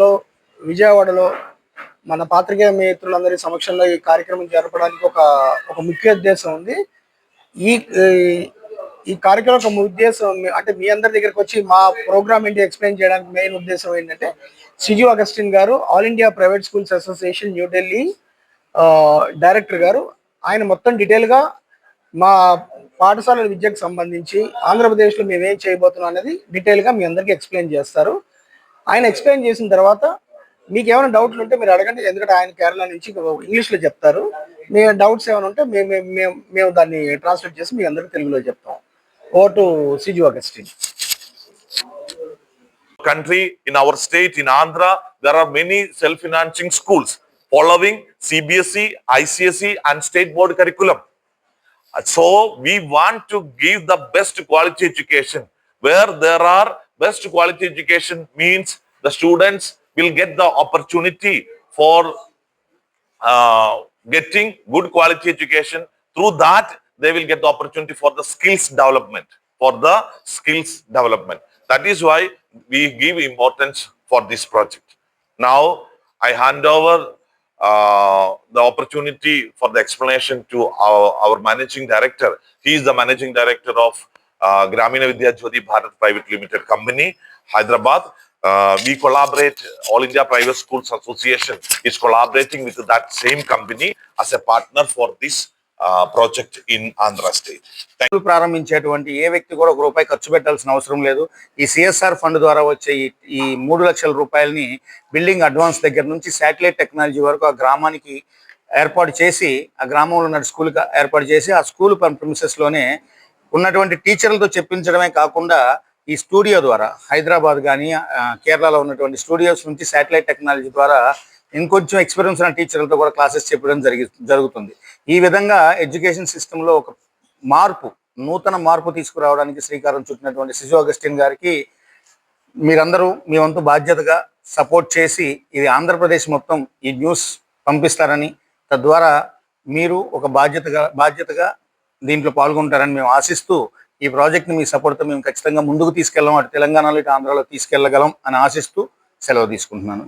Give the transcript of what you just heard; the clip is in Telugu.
లో విజయవాడలో మన పాత్రికేయ మిత్రులందరి సమక్షంలో ఈ కార్యక్రమం జరపడానికి ఒక ఒక ముఖ్య ఉద్దేశం ఉంది. ఈ ఈ- కార్యక్రమం ఒక ఉద్దేశం అంటే మీ అందరి దగ్గరకు వచ్చి మా ప్రోగ్రామ్ ఏంటి ఎక్స్ప్లెయిన్ చేయడానికి మెయిన్ ఉద్దేశం ఏంటంటే సిజు అగస్టిన్ గారు all India private schools association New Delhi director గారు. ఆయన మొత్తం డీటెయిల్గా మా పాఠశాలల విద్యకు సంబంధించి ఆంధ్రప్రదేశ్లో మేము ఏం చేయబోతున్నాం అనేది డీటెయిల్గా మీ అందరికీ ఎక్స్ప్లెయిన్ చేస్తారు. ఆయన ఎక్స్ప్లెయిన్ చేసిన తర్వాత మీకు ఏమైనా డౌట్లు ఉంటే మీరు అడగండి ఎందుకంటే ఆయన కేరళ నుంచి ఇంగ్లీష్లో చెప్తారు మీ డౌట్స్ ఏమైనా ఉంటే మేము మేము- మేము మేము దాన్ని ట్రాన్స్లేట్ చేసి మీ అందరికీ తెలుగులో చెప్తాం ఓ to Siju Augustin country, in our state, in Andhra, there are many self-financing schools following CBSE, ICSE E and state board curriculum. So we want to give the best quality education. Where there are best quality education means the students will get the opportunity for uh, getting good quality education. Through that, they will get the opportunity for the skills development, for the skills development. That is why we give importance for this project. Now, I hand over uh, the opportunity for the explanation to our, our managing director. He is the managing director of Gramina Vidya Jyoti Bharat Private Limited Company, Hyderabad. Uh, we collaborate, All India Private Schools Association is collaborating with that same company as a partner for this uh, project in Andhra State. Thank school ప్రారంభించేటువంటి ఏ వ్యక్తి కూడా ఒక రూపాయి ఖర్చు పెట్టాల్సిన అవసరం లేదు ఈ సిఎస్ఆర్ ఫండ్ ద్వారా వచ్చే ఈ- ఈ మూడు లక్షల రూపాయలని బిల్డింగ్ అడ్వాన్స్ దగ్గర నుంచి శాటిలైట్ టెక్నాలజీ వరకు ఆ గ్రామానికి ఏర్పాటు చేసి ఆ గ్రామంలో ఉన్న స్కూల్కి ఏర్పాటు చేసి ఆ స్కూల్ premises లోనే ఉన్నటువంటి టీచర్లతో చెప్పించడమే కాకుండా ఈ స్టూడియో ద్వారా హైదరాబాద్ కానీ కేరళలో ఉన్నటువంటి స్టూడియోస్ నుంచి శాటిలైట్ టెక్నాలజీ ద్వారా ఇంకొంచెం ఎక్స్పీరియన్స్ ఉన్న టీచర్లతో కూడా క్లాసెస్ చెప్పడం జరిగి జరుగుతుంది. ఈ విధంగా ఎడ్యుకేషన్ సిస్టంలో ఒక మార్పు నూతన మార్పు తీసుకురావడానికి శ్రీకారం చుట్టినటువంటి శిశు అగస్టిన్ గారికి మీరందరూ మీ వంతు బాధ్యతగా సపోర్ట్ చేసి ఇది ఆంధ్రప్రదేశ్ మొత్తం ఈ న్యూస్ పంపిస్తారని తద్వారా మీరు ఒక బాధ్యతగా బాధ్యతగా దీంట్లో పాల్గొంటారని మేము ఆశిస్తూ ఈ ప్రాజెక్ట్ని మీ సపోర్ట్తో మేము ఖచ్చితంగా ముందుకు తీసుకెళ్ళాం అటు తెలంగాణలో ఇటు ఆంధ్రాలో తీసుకెళ్ళగలం అని ఆశిస్తూ సెలవు తీసుకుంటున్నాను.